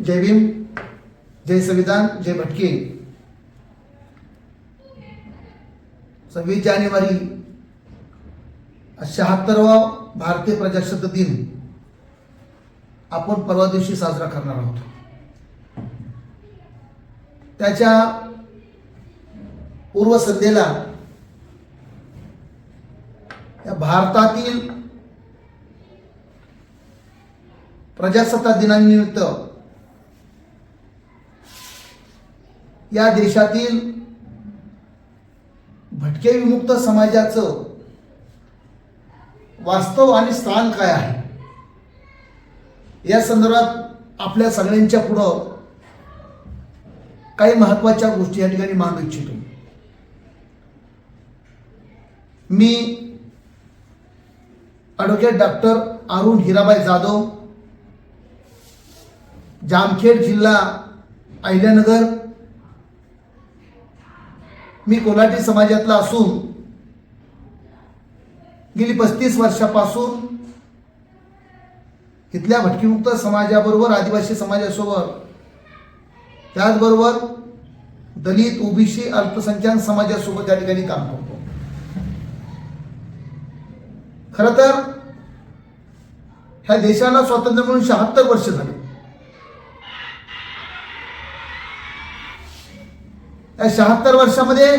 जय भीम जय संविधान जय भटके. सव्वीस जानेवारी शहात्तरवा भारतीय प्रजासत्ता दिन आपण परवा दिवशी साजरा करणार आहोत. त्याच्या पूर्वसंध्येला या भारतातील प्रजासत्ताक दिनानिमित्त या देशातील भटके विमुक्त समाजाचं वास्तव आणि स्थान काय आहे? या संदर्भात आपल्या सगळ्यांच्या पुढं काही महत्त्वाच्या गोष्टी या ठिकाणी मांडू इच्छितो. मी ॲडव्होकेट डॉक्टर अरुण हिराबाई जाधव जामखेड जिल्हा अहिल्यानगर मी कोल्हाटी समाजातला असून गेली पस्तीस वर्षापासून इथल्या भटकीमुक्त समाजाबरोबर आदिवासी समाजासोबत त्याचबरोबर दलित ओबीसी अल्पसंख्याक समाजासोबत त्या ठिकाणी काम करतो. खर तर ह्या देशाला स्वातंत्र्य म्हणून शहात्तर वर्ष झाले. या शहात्तर वर्षामध्ये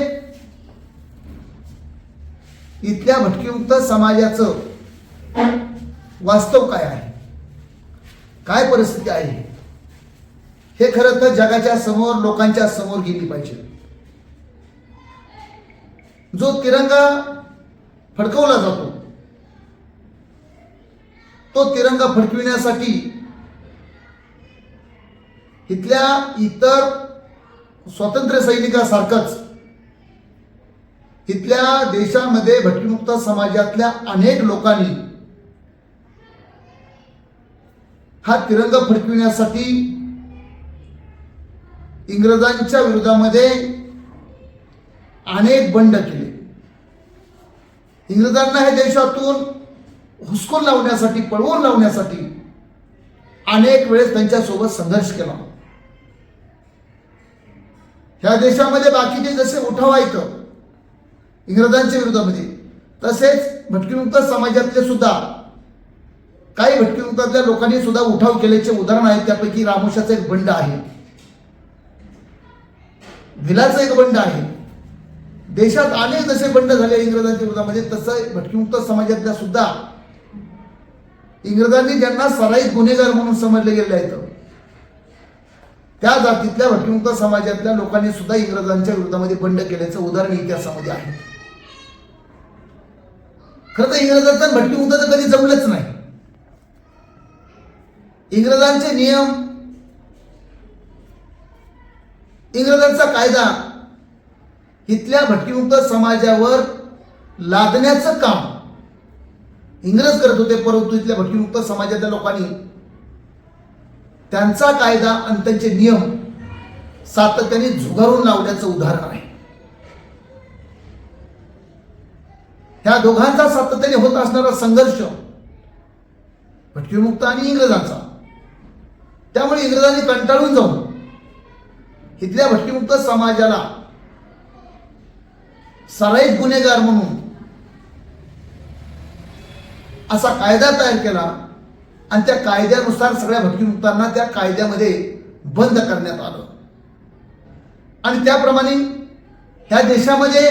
इथल्या भटकीमुक्त समाजाचं वास्तव काय आहे? काय परिस्थिती आहे? हे खरं तर जगाच्या समोर लोकांच्या समोर गेली पाहिजे. जो तिरंगा फडकवला जातो तो तिरंगा फडकविण्यासाठी इथल्या इतर स्वातंत्र्य सैनिकासारखंच इथल्या देशामध्ये भटकीमुक्त समाजातल्या अनेक लोकांनी हा तिरंगा फडकविण्यासाठी इंग्रजांच्या विरोधामध्ये अनेक बंड केले. इंग्रजांना हे देशातून हुसकून लावण्यासाठी पळवून लावण्यासाठी अनेक वेळेस त्यांच्यासोबत संघर्ष केला. ह्या देशामध्ये बाकीचे जसे उठाव आहेत इंग्रजांच्या विरोधामध्ये तसेच भटकीमुक्त समाजातले सुद्धा काही भटकीमुक्तातल्या लोकांनी सुद्धा उठाव केल्याचे उदाहरण आहे त्यापैकी रामोशाचं एक बंड आहे. भिलाचं एक बंड आहे. देशात अनेक जसे बंड झाले इंग्रजांच्या विरोधामध्ये तसं भटकीमुक्त समाजातल्या सुद्धा इंग्रजांनी ज्यांना सराईत गुन्हेगार म्हणून समजले गेले आहेत त्या जातीतल्या भटकीमुक्त समाजातल्या लोकांनी सुद्धा इंग्रजांच्या विरोधामध्ये बंड केल्याचं उदाहरण इतिहासामध्ये आहे. खरं तर इंग्रजांचं तर कधी जमलंच नाही. इंग्रजांचे नियम इंग्रजांचा कायदा इथल्या भटकीमुक्त समाजावर लादण्याचं काम इंग्रज करत होते परंतु इथल्या भटकीमुक्त समाजातल्या लोकांनी त्यांचा कायदा आणि त्यांचे नियम सातत्याने झुगारून लावण्याचं उदाहरण आहे. ह्या दोघांचा सातत्याने होत असणारा संघर्ष भटकीमुक्त आणि इंग्रजांचा. त्यामुळे इंग्रजांनी कंटाळून जाऊन इथल्या भटकीमुक्त समाजाला सराईत गुन्हेगार म्हणून असा कायदा तयार केला आणि त्या कायद्यानुसार सगळ्या भटकीमुक्तांना त्या कायद्यामध्ये बंद करण्यात आलं. आणि त्याप्रमाणे ह्या देशामध्ये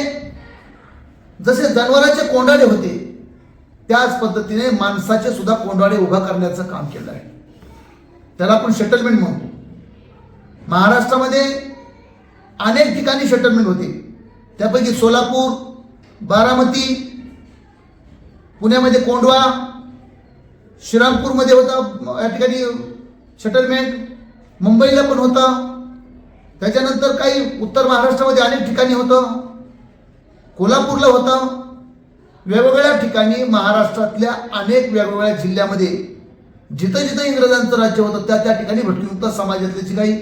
जसे जनावरांचे कोंडाडे होते त्याच पद्धतीने माणसाचे सुद्धा कोंडाडे उभा करण्याचं काम केलं आहे. त्याला आपण सेटलमेंट म्हणतो. महाराष्ट्रामध्ये अनेक ठिकाणी सेटलमेंट होते. त्यापैकी सोलापूर बारामती पुण्यामध्ये कोंडवा श्रीरामपूरमध्ये होता या ठिकाणी सेटलमेंट मुंबईला पण होता. त्याच्यानंतर काही उत्तर महाराष्ट्रामध्ये अनेक ठिकाणी होतं. कोल्हापूरला होतं. वेगवेगळ्या ठिकाणी महाराष्ट्रातल्या अनेक वेगवेगळ्या जिल्ह्यामध्ये जिथं जिथं इंग्रजांचं राज्य होतं त्या त्या ठिकाणी भटकीमुक्त समाजातले जी काही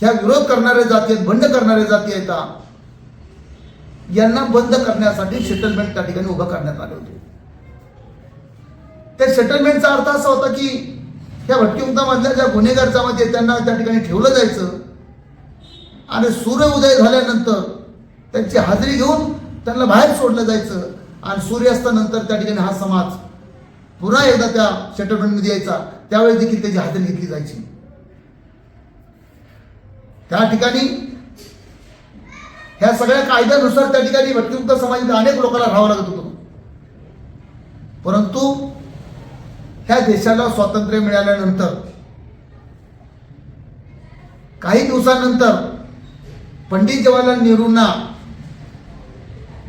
ह्या विरोध करणाऱ्या जाती आहेत बंड करणाऱ्या जाती आहेत यांना बंद करण्यासाठी सेटलमेंट त्या ठिकाणी उभं करण्यात आले होते. त्या सेटलमेंटचा अर्थ असा होता की त्या भटकीमुक्तामधल्या ज्या गुन्हेगार जमाती त्यांना त्या ठिकाणी ठेवलं जायचं आणि सूर्य उदय झाल्यानंतर त्यांची हाजरी घेऊन त्यांना बाहेर सोडलं जायचं आणि सूर्यास्तानंतर त्या ठिकाणी हा समाज पुन्हा एकदा त्या सेटलमेंटमध्ये यायचा. त्यावेळी देखील त्याची हाजरी घेतली जायची. त्या ठिकाणी ह्या सगळ्या कायद्यानुसार त्या ठिकाणी भटकीमुक्त समाजात अनेक लोकांना राहावं लागत होतं. परंतु देशाला स्वातंत्र्य मिळाल्यानंतर काही दिवसानंतर पंडित जवाहरलाल नेहरूंना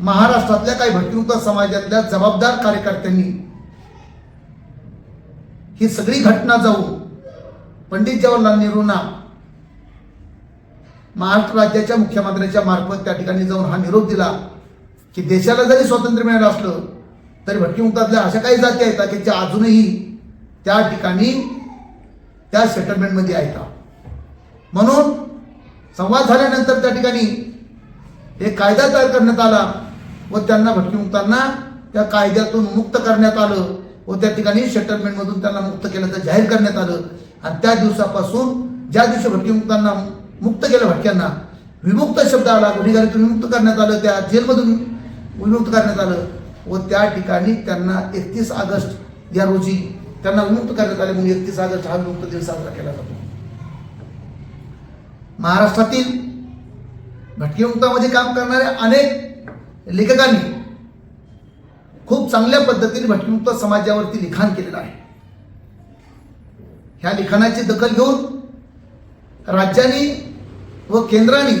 महाराष्ट्रातल्या काही भटकीमुक्त समाजातल्या जबाबदार कार्यकर्त्यांनी ही सगळी घटना जाऊन पंडित जवाहरलाल नेहरूंना महाराष्ट्र राज्याच्या मुख्यमंत्र्यांच्या मार्फत त्या ठिकाणी जाऊन हा निरोप दिला की देशाला जरी स्वातंत्र्य मिळालं असलं तरी भटकीमुक्तातल्या अशा काही जाती आहेत की ज्या अजूनही त्या ठिकाणी त्या सेटलमेंटमध्ये आहे का? म्हणून संवाद झाल्यानंतर त्या ठिकाणी एक कायदा तयार करण्यात आला व त्यांना भटकीमुक्तांना त्या कायद्यातून मुक्त करण्यात आलं व त्या ठिकाणी सेटलमेंटमधून त्यांना मुक्त केल्याचं जाहीर करण्यात आलं. आणि त्या दिवसापासून ज्या दिवशी भटकीमुक्तांना मुक्त केलं भटक्यांना विमुक्त शब्द आला गुन्हेगारीतून विमुक्त करण्यात आलं त्या जेलमधून विमुक्त करण्यात आलं व त्या ठिकाणी त्यांना एकतीस ऑगस्ट या रोजी त्यांना विमुक्त करण्यात आले म्हणून एकतीस ऑगस्ट हा विमुक्त दिन साजरा केला जातो. महाराष्ट्रातील भटकीमुक्तामध्ये काम करणाऱ्या अनेक लेखकांनी खूप चांगल्या पद्धतीने भटकीमुक्त समाजावरती लिखाण केलेलं आहे. ह्या लिखाणाची दखल घेऊन राज्यांनी व केंद्राने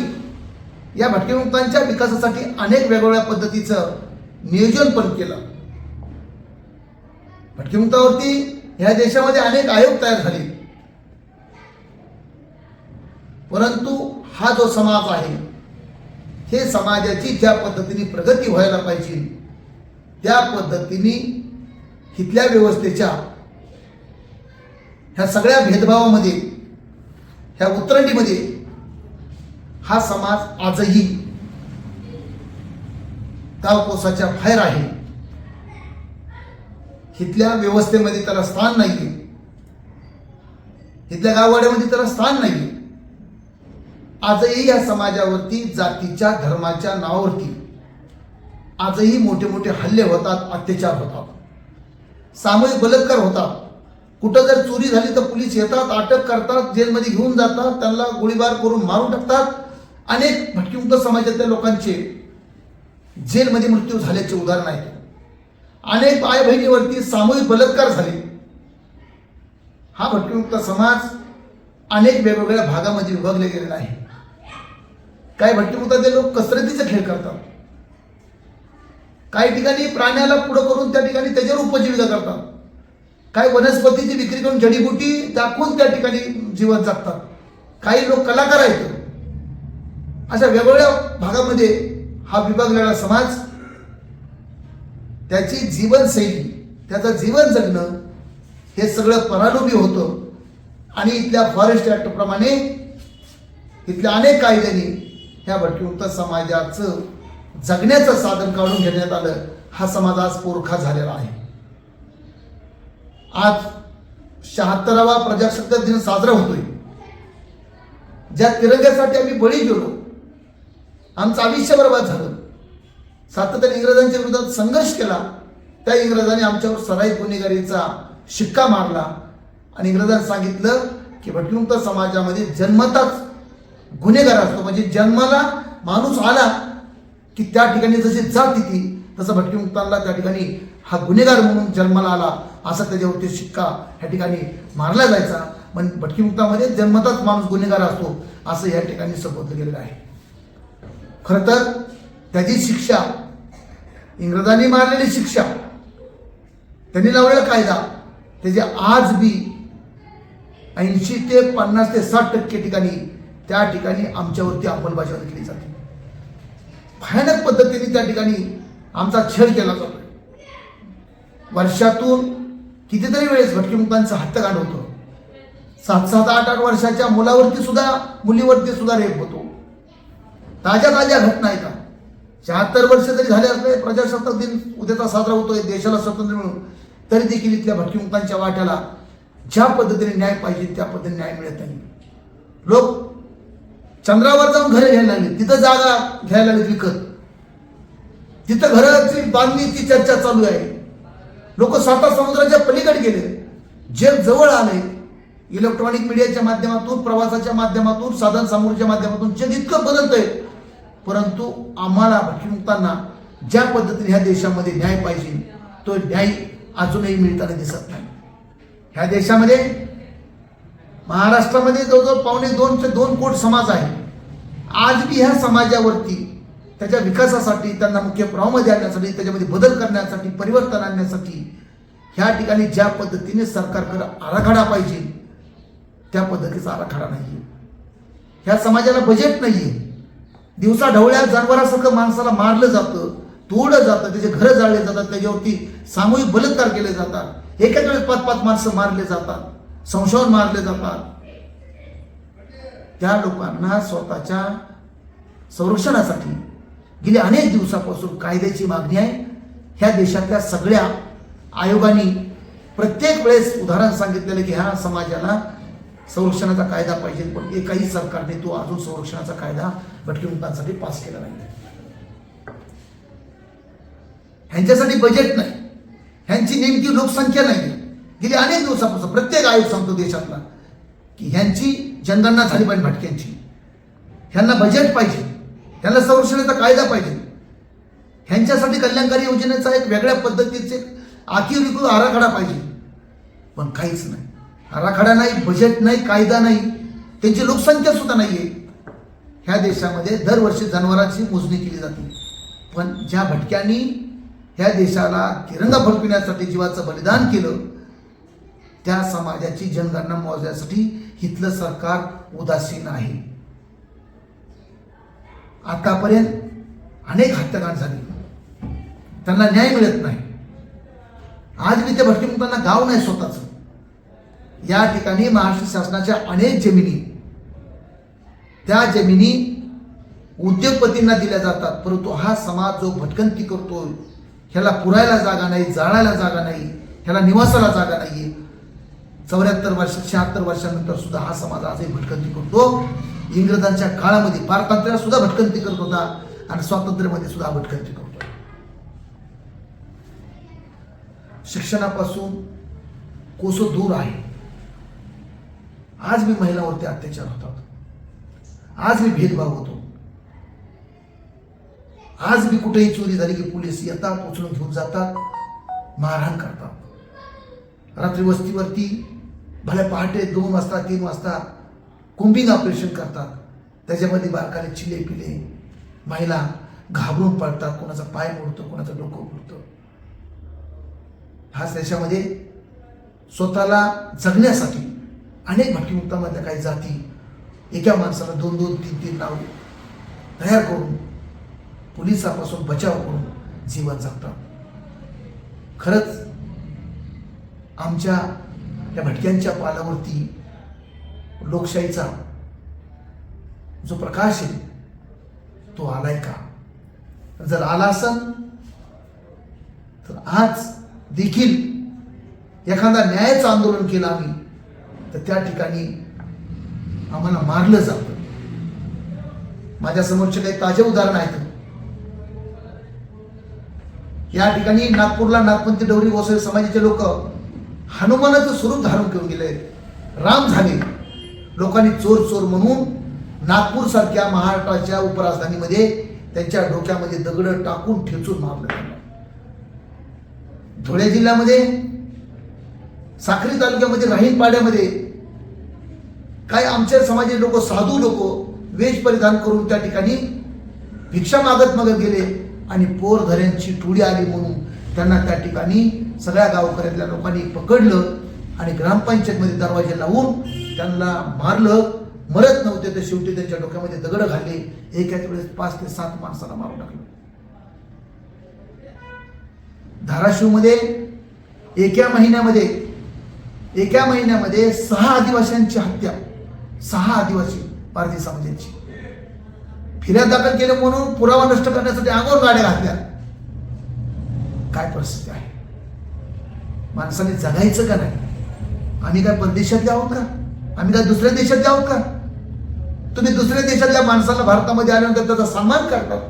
या भटकीमुक्तांच्या विकासासाठी अनेक वेगवेगळ्या पद्धतीचं नियोजन पण केलं. भटकीमुक्तावरती ह्या देशामध्ये अनेक आयोग तयार झाले. परंतु हा जो समाज आहे हे समाजाची ज्या पद्धतीने प्रगती व्हायला पाहिजे त्या पद्धतीने इथल्या व्यवस्थेच्या ह्या सगळ्या भेदभावामध्ये ह्या उतरंडीमध्ये हा समाज आजही गावकोसाच्या बाहेर आहे. इथल्या व्यवस्थेमध्ये त्याला स्थान नाहीये. इथल्या गाववाड्यामध्ये त्याला स्थान नाही आजही या समाजावरती जातीच्या धर्माच्या नावावरती आजही मोठे मोठे हल्ले होतात अत्याचार होतात. सामूहिक बलात्कार होतात. कुठं जर चोरी झाली तर पोलीस येतात अटक करतात जेलमध्ये घेऊन जातात त्यांना गोळीबार करून मारून टाकतात. अनेक भटकीमुक्त समाजातल्या लोकांचे जेलमध्ये मृत्यू झाल्याचे उदाहरण आहे. अनेक आई बहिणीवरती सामूहिक बलात्कार झाले. हा भटकीमुक्त समाज अनेक वेगवेगळ्या भागामध्ये विभागले गेलेला आहे. काही भटकीमुक्तातले लोक कसरतीचे खेळ करतात. काही ठिकाणी प्राण्याला पुढं करून त्या ठिकाणी त्याच्यावर उपजीविका करतात. काही वनस्पतीची विक्री करून जडीबुटी दाखवून त्या ठिकाणी जीवन जगतात. काही लोक कलाकार आहेत. अशा वेगवेगळ्या भागामध्ये हा विभागलेला समाज त्याची जीवनशैली त्याचं जीवन जगणं हे सगळं परालोभी होतं. आणि इथल्या फॉरेस्ट ॲक्टप्रमाणे इथल्या अनेक कायद्यांनी ह्या भटकीमुक्त समाजाचं जगण्याचं साधन काढून घेण्यात आलं. हा समाज आज पोरखा झालेला आहे. आज शहात्तरावा प्रजासत्ताक दिन साजरा होतोय. ज्या तिरंग्यासाठी आम्ही बळी गेलो आमचं आयुष्य बरबाद झालं. सातत्याने इंग्रजांच्या विरोधात संघर्ष केला. त्या इंग्रजांनी आमच्यावर सराई गुन्हेगारीचा शिक्का मारला. आणि इंग्रजांनी सांगितलं की भटकीमुक्त समाजामध्ये जन्मताच गुन्हेगार असतो. म्हणजे जन्माला माणूस आला की त्या ठिकाणी जशी जात ती तसं भटकीमुक्तांना त्या ठिकाणी हा गुन्हेगार म्हणून जन्माला आला असा त्याच्यावरती शिक्का ह्या ठिकाणी मारला जायचा. पण भटकीमुक्तामध्ये जन्मताच माणूस गुन्हेगार असतो असं या ठिकाणी संबोधलं गेलेलं आहे. खरं तर त्याची शिक्षा. इंग्रजांनी मारलेली शिक्षा. त्यांनी लावलेला कायदा. त्याचे आज बी ऐंशी ते पन्नास ते साठ टक्के ठिकाणी त्या ठिकाणी आमच्यावरती अंमलबजावणी केली जाते. भयानक पद्धतीने त्या ठिकाणी आमचा छळ केला जातो वर्षातून कितीतरी वेळेस भटकीमुक्तांचं हत्याकांड होतं. सात सात आठ आठ वर्षाच्या मुलावरती सुद्धा मुलीवरती सुद्धा रेप होतो. ताज्या ताज्या घटना येतात शहात्तर वर्ष जरी झाले असले प्रजासत्ताक दिन उद्याचा साजरा होतोय देशाला स्वातंत्र्य मिळून तरी देखील इथल्या भटकीमुक्तांच्या वाट्याला ज्या पद्धतीने न्याय पाहिजे त्या पद्धतीने न्याय मिळत नाही. लोक चंद्रावर जाऊन घरे घ्यायला लागले तिथं जागा घ्यायला लागली विकत. तिथं घराची बांधणीची चर्चा चालू आहे. लोक साता समुद्राच्या पलीकडे गेले. जग जवळ आले इलेक्ट्रॉनिक मीडियाच्या माध्यमातून प्रवासाच्या माध्यमातून साधन सामुग्रीच्या माध्यमातून जग इतकं बदलतंय परंतु आम्हाला भटकीमुक्तांना ज्या पद्धतीने ह्या देशामध्ये न्याय पाहिजे तो न्याय अजूनही मिळताना दिसत नाही. ह्या देशामध्ये महाराष्ट्रामध्ये जवळजवळ पावणे दोनचे दोन कोट समाज आहे. आज बी ह्या समाजावरती त्याच्या विकासासाठी त्यांना मुख्य प्रवाहामध्ये आणण्यासाठी त्याच्यामध्ये बदल करण्यासाठी परिवर्तन आणण्यासाठी ह्या ठिकाणी ज्या पद्धतीने सरकारकडे आराखडा पाहिजे त्या पद्धतीचा आराखडा नाही ह्या समाजाला बजेट नाही आहे दिवसा ढवळ्या जनावरासारखं माणसाला मारलं जातं तोडलं जातं त्याचे घरं जाळले जातात त्याच्यावरती सामूहिक बलात्कार केले जातात. एकाच वेळेस पाच पाच माणसं मारले जातात संशोधन मारले जातात. त्या लोकांना स्वतःच्या संरक्षणासाठी गेली अनेक दिवसापासून कायद्याची मागणी आहे. ह्या देशातल्या सगळ्या आयोगांनी प्रत्येक वेळेस उदाहरण सांगितलेलं की ह्या समाजाला संरक्षणाचा कायदा पाहिजे पण एकाही सरकारने तो अजून संरक्षणाचा कायदा भटकीमुक्तांसाठी पास केला नाही. ह्यांच्यासाठी बजेट नाही. ह्यांची नेमकी लोकसंख्या नाही. गेली अनेक दिवसापासून प्रत्येक आयोग सांगतो देशातला की ह्यांची जनगणना झाली पाहिजे भटक्यांची. ह्यांना बजेट पाहिजे. ह्यांना संरक्षणाचा कायदा पाहिजे. ह्यांच्यासाठी कल्याणकारी योजनेचा एक वेगळ्या पद्धतीचे आखीव विकृत आराखडा पाहिजे. पण काहीच नाही. आराखडा नाही बजेट नाही कायदा नाही त्यांची लोकसंख्या सुद्धा नाही आहे ह्या देशामध्ये दरवर्षी जनावरांची मोजणी केली जाते. पण ज्या भटक्यांनी ह्या देशाला तिरंगा फडकविण्यासाठी जीवाचं बलिदान केलं त्या समाजाची जनगणना मोजण्यासाठी इथलं सरकार उदासीन आहे. आतापर्यंत अनेक हत्याकांड झाले. त्यांना न्याय मिळत नाही. आज मी त्या भटकीमुक्तांना गाव नाही स्वतःचं. या ठिकाणी महाराष्ट्र शासनाच्या अनेक जमिनी त्या जमिनी उद्योगपतींना दिल्या जातात परंतु हा समाज जो भटकंती करतो ह्याला पुरायला जागा नाही जाळायला जागा नाही ह्याला निवासाला जागा नाही चौऱ्याहत्तर वर्ष शहात्तर वर्षानंतर सुद्धा हा समाज आजही भटकंती करतो. इंग्रजांच्या काळामध्ये पारतंत्र्याला सुद्धा भटकंती करत होता आणि स्वातंत्र्यामध्ये सुद्धा भटकंती करतो शिक्षणापासून कोसो दूर आहे? आज मी महिलांवरती अत्याचार होतात. आज मी भेदभाव होतो. आज मी कुठेही चोरी झाली की पोलीस येतात उचलून घेऊन जातात मारहाण करतात. रात्री वस्तीवरती भले पहाटे दोन वाजता तीन वाजता कुंभिंग ऑपरेशन करतात. त्याच्यामध्ये बारकाले चिले पिले महिला घाबरून पडतात कोणाचा पाय मोडतो कोणाचं डोकं मोडतं हाच देशामध्ये स्वतःला जगण्यासाठी अनेक भटकीमुक्तामधल्या काही जाती एका माणसाला दोन दोन तीन तीन नाव तयार करून पोलिसापासून बचाव करून जीवन जगतात. खरंच आमच्या या भटक्यांच्या पालावरती लोकशाहीचा जो प्रकाश आहे तो आलाय का? जर आला असेल तर आज देखील एखादा न्यायाचं आंदोलन केलं आम्ही तर त्या ठिकाणी आम्हाला मारलं जातं. माझ्या समोरचे काही ताजे उदाहरण आहेत. या ठिकाणी नागपूरला नागपंथी डवरी गोसावी समाजाचे लोक हनुमानाचं स्वरूप धारण करून गेले. राम झाले. लोकांनी चोर चोर म्हणून नागपूर सारख्या महाराष्ट्राच्या उपराजधानीमध्ये त्यांच्या डोक्यामध्ये दगड टाकून ठेचून मारलं. धुळे जिल्ह्यामध्ये साखरी तालुक्यामध्ये राहीन पाड्यामध्ये काय आमच्या समाजाचे लोक साधू लोक वेश परिधान करून त्या ठिकाणी भिक्षा मागत मागत गेले आणि पोरधऱ्यांची टोळी आली म्हणून त्यांना त्या ठिकाणी सगळ्या गावकऱ्यातल्या लोकांनी पकडलं आणि ग्रामपंचायतमध्ये दरवाजे लावून त्यांना मारलं. मरत नव्हते तर शेवटी त्यांच्या डोक्यामध्ये दगड घालले. एकाच वेळेस पाच ते सात माणसाला मारून टाकलं. धाराशिवमध्ये एका महिन्यामध्ये एका महिन्यामध्ये सहा आदिवासींची हत्या. सहा आदिवासी भारतीय समाजाची. फिर्याद दाखल केलं म्हणून पुरावा नष्ट करण्यासाठी आगोर गाड्या घातल्या. काय परिस्थिती आहे? माणसाने जगायचं का नाही? आम्ही काय परदेशातले आहोत का? आम्ही काय दुसऱ्या देशातले आहोत का? तुम्ही दुसऱ्या देशातल्या माणसाला भारतामध्ये आल्यानंतर त्याचा सन्मान करतात.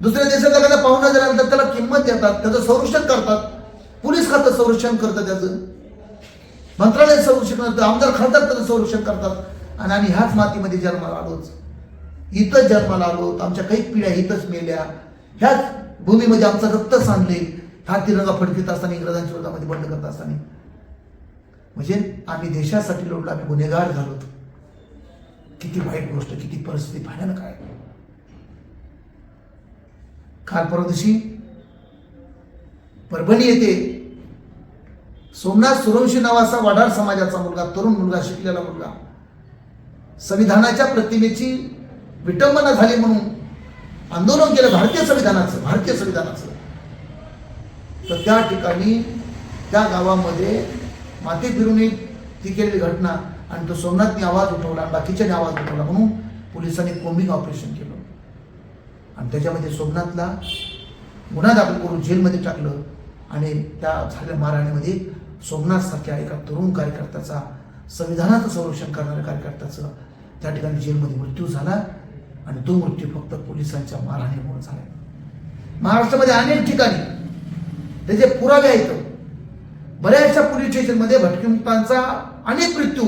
दुसऱ्या देशातला एखादा पाहुणा झाल्यानंतर तर त्याला किंमत देतात त्याचं संरक्षण करतात. पोलीस खातं संरक्षण करतं त्याचं. मंत्रालय संरक्षण करतं आमदार खासदार त्याचं संरक्षण करतात. आणि आम्ही ह्याच मातीमध्ये जन्माला आलोच. इथंच जन्माला आलो आमच्या काही पिढ्या इथंच मेल्या. ह्याच भूमीमध्ये आमचं रक्त सांडले. हा तिरंगा फडकीत असताना इंग्रजांच्या विरोधामध्ये बंड करत असताना. म्हणजे आम्ही देशासाठी लढलो आम्ही गुन्हेगार झालो. किती वाईट गोष्ट किती परिस्थिती भयानक आहे. काल परवा दिवशी परभणी येथे सोमनाथ सुरवंशी नावाचा वडार समाजाचा मुलगा तरुण मुलगा शिकलेला मुलगा. संविधानाच्या प्रतिमेची विटंबना झाली म्हणून आंदोलन केलं भारतीय संविधानाचं भारतीय संविधानाचं. तर त्या ठिकाणी त्या गावामध्ये माती फिरून एक ती केलेली घटना आणि तो सोमनाथने आवाज उठवला आणि बाकीच्याने आवाज उठवला म्हणून पोलिसांनी कोम्बिंग ऑपरेशन केलं. आणि त्याच्यामध्ये सोमनाथला गुन्हा दाखल करून जेलमध्ये टाकलं आणि त्या झालेल्या मारहाणीमध्ये सोमनाथसारख्या एका तरुण कार्यकर्त्याचा संविधानाचं संरक्षण करणाऱ्या कार्यकर्त्याचं त्या ठिकाणी जेलमध्ये मृत्यू झाला आणि तो मृत्यू फक्त पोलिसांच्या मारहाणीमुळे झाला. महाराष्ट्रामध्ये अनेक ठिकाणी त्याचे पुरावे आहेत. बऱ्याचशा पोलीस स्टेशनमध्ये भटकीमुक्तांचा अनेक मृत्यू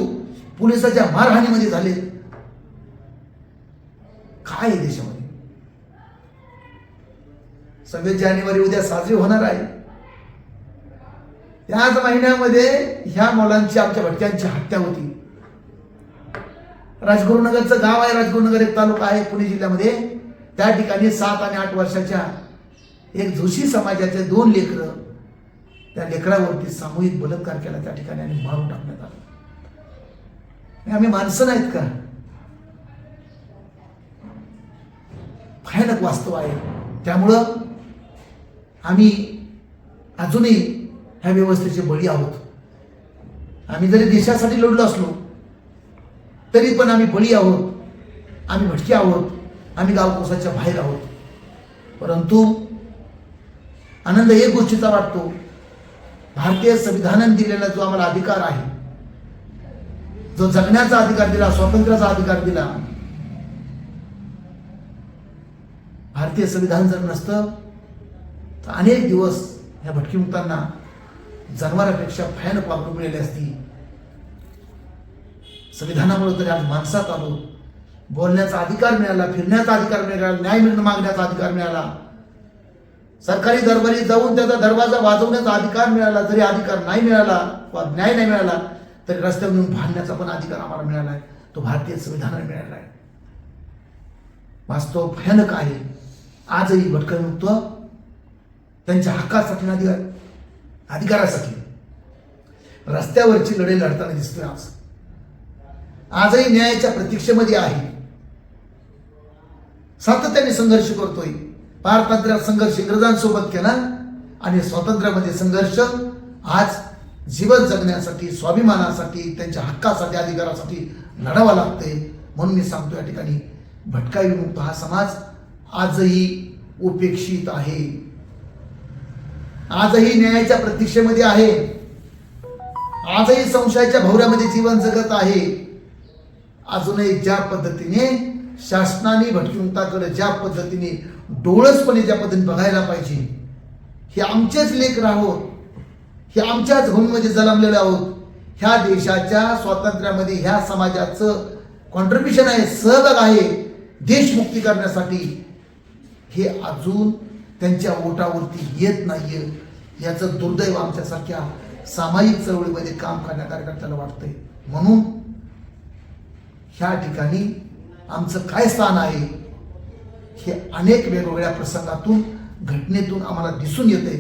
पोलिसाच्या मारहाणीमध्ये झाले. काय आहे देशामध्ये? सव्वीस जानेवारी उद्या साजरी होणार आहे. त्याच महिन्यामध्ये ह्या मुलांची आमच्या भटक्यांची हत्या होती. राजगुरुनगरचं गाव आहे राजगुरुनगर एक तालुका आहे पुणे जिल्ह्यामध्ये. त्या ठिकाणी सात आणि आठ वर्षाच्या एक जोशी समाजाचे दोन लेकरं त्या लेकरावरती सामूहिक बलात्कार केला त्या ठिकाणी आणि मारून टाकण्यात आलं. आम्ही माणसं नाहीत का? भयानक वास्तव आहे. त्यामुळं आम्ही अजूनही ह्या व्यवस्थेचे बळी आहोत. आम्ही जरी देशासाठी लढलो असलो तरी पण आम्ही बळी आहोत. आम्ही भटके आहोत. आम्ही गावकोसाच्या बाहेर आहोत. परंतु आनंद एक गोष्टीचा वाटतो भारतीय संविधानाने दिलेला जो आम्हाला अधिकार आहे जो जगण्याचा अधिकार दिला स्वातंत्र्याचा अधिकार दिला भारतीय संविधान जर नसतं तर अनेक दिवस ह्या भटकीमुक्तांना जनावरापेक्षा भयानक वागणूक मिळाली असती. संविधानामुळे तरी आज माणसात आलो. बोलण्याचा अधिकार मिळाला फिरण्याचा अधिकार मिळाला न्याय मिळणं मागण्याचा अधिकार मिळाला. सरकारी दरबारी जाऊन त्याचा दरवाजा वाजवण्याचा अधिकार मिळाला जरी अधिकार नाही मिळाला वा न्याय नाही मिळाला तरी रस्त्यावर येऊन भांडण्याचा पण अधिकार आम्हाला मिळाला आहे. तो भारतीय संविधानाने मिळाला आहे. वास्तव भयानक आहे. आजही भटकमुक्त त्यांच्या हक्कासाठी अधिकार अधिकारासाठी. रस्त्यावरची लढाई लढताना दिसतोय आज. आजही न्यायाच्या प्रतीक्षेमध्ये आहे. सातत्याने संघर्ष करतोय. पारतंत्र्यात संघर्ष इंग्रजांसोबत केला आणि स्वातंत्र्यामध्ये संघर्ष आज जीवन जगण्यासाठी स्वाभिमानासाठी त्यांच्या हक्कासाठी अधिकारासाठी लढावा लागते म्हणून मी सांगतो या ठिकाणी भटका विमुक्त हा समाज आजही उपेक्षित आहे. आजही न्यायाच्या प्रतीक्षेमध्ये आहे. आजही संशयाच्या भवऱ्यामध्ये जीवन जगत आहे. अजूनही ज्या पद्धतीने शासनाने भटकीमुक्ताकडे ज्या पद्धतीने डोळसपणे ज्या पद्धतीने बघायला पाहिजे हे आमचेच लेख आहोत हे आमच्याच भूमीमध्ये जन्मलेले आहोत ह्या देशाच्या स्वातंत्र्यामध्ये ह्या समाजाचं कॉन्ट्रीब्युशन आहे सहभाग आहे देशमुक्ती करण्यासाठी हे अजून त्यांच्या ओटावरती येत नाहीये. याचं दुर्दैव आमच्यासारख्या सामाजिक चळवळीमध्ये काम करण्या कार्यकर्त्याला वाटतंय. म्हणून ह्या ठिकाणी आमचं काय स्थान आहे हे अनेक वेगवेगळ्या प्रसंगातून घटनेतून आम्हाला दिसून येते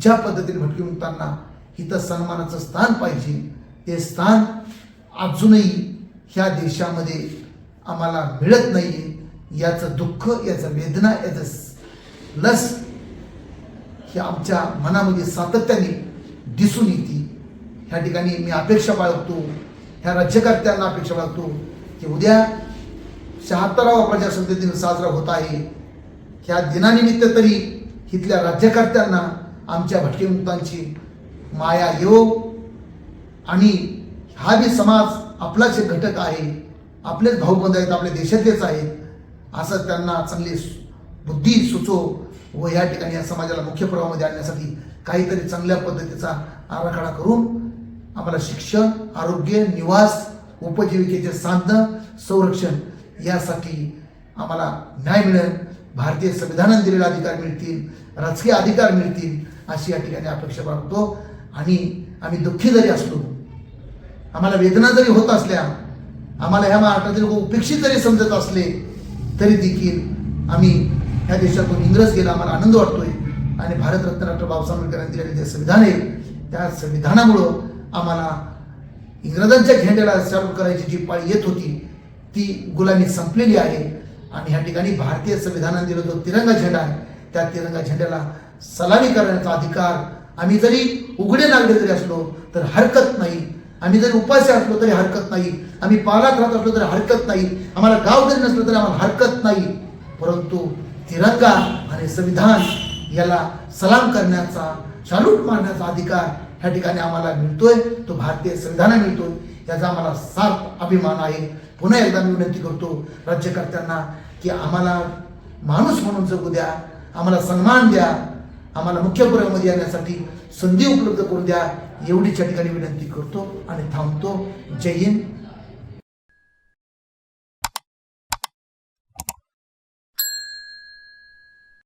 ज्या पद्धतीने भटकीमुक्तांना इथं सन्मानाचं स्थान पाहिजे ते स्थान अजूनही ह्या देशामध्ये आम्हाला मिळत नाही याचं दुःख याचं वेदना याचं लस ही आमच्या मनामध्ये सातत्याने दिसून येते. ह्या ठिकाणी मी अपेक्षा बाळगतो. ह्या राज्यकर्त्यांना अपेक्षा बाळगतो की उद्या शहात्तरावा प्रजासत्ताक दिन साजरा होत आहे. ह्या दिनानिमित्त तरी इथल्या राज्यकर्त्यांना आमच्या भटकीमुक्तांची माया येऊ आणि हा बी समाज आपलाच एक घटक आहे. आपलेच भाऊबंध आहेत आपल्या देशातलेच आहेत. असं त्यांना चांगली बुद्धी सुचो. व या ठिकाणी या समाजाला मुख्य प्रवाहामध्ये आणण्यासाठी काहीतरी चांगल्या पद्धतीचा आराखडा करून आम्हाला शिक्षण आरोग्य निवास उपजीविकेचे साधनं संरक्षण यासाठी आम्हाला न्याय मिळेल. भारतीय संविधानाने दिलेले अधिकार मिळतील राजकीय अधिकार मिळतील अशी या ठिकाणी अपेक्षा बाळगतो. आणि आम्ही दुःखी जरी असलो आम्हाला वेदना जरी होत असल्या आम्हाला ह्या महाराष्ट्रातील लोक उपेक्षित जरी समजत असले तरी देखील आम्ही ह्या देशातून इंग्रज गेला. आम्हाला आनंद वाटतोय. आणि भारतरत्न डॉक्टर बाबासाहेब आंबेडकरांनी दिलेले जे संविधान आहे त्या संविधानामुळं आम्हाला इंग्रजांच्या झेंड्याला सर्व करायची जी पाळी येत होती ती गुलामी संपलेली आहे. आणि ह्या ठिकाणी भारतीय संविधानाने दिला जो तिरंगा झेंडा आहे त्या तिरंगा झेंड्याला सलामी करण्याचा अधिकार आम्ही जरी उघडे नागरिक जरी असलो तर हरकत नाही. आम्ही जरी उपाशी असलो तरी हरकत नाही. आम्ही पालात राहत असलो तरी हरकत नाही. आम्हाला गाव जरी नसलं तरी आम्हाला हरकत नाही. परंतु तिरंगा आणि संविधान याला सलाम करण्याचा शालूट मारण्याचा अधिकार ह्या ठिकाणी आम्हाला मिळतोय. तो भारतीय संविधान मिळतोय. याचा आम्हाला सार्थ अभिमान आहे. पुन्हा एकदा मी विनंती करतो राज्यकर्त्यांना की आम्हाला माणूस म्हणून जगू द्या आम्हाला सन्मान द्या आम्हाला मुख्य पुरामध्ये येण्यासाठी संधी उपलब्ध करून द्या एवढीच्या ठिकाणी विनंती करतो आणि थांबतो. जय हिंद.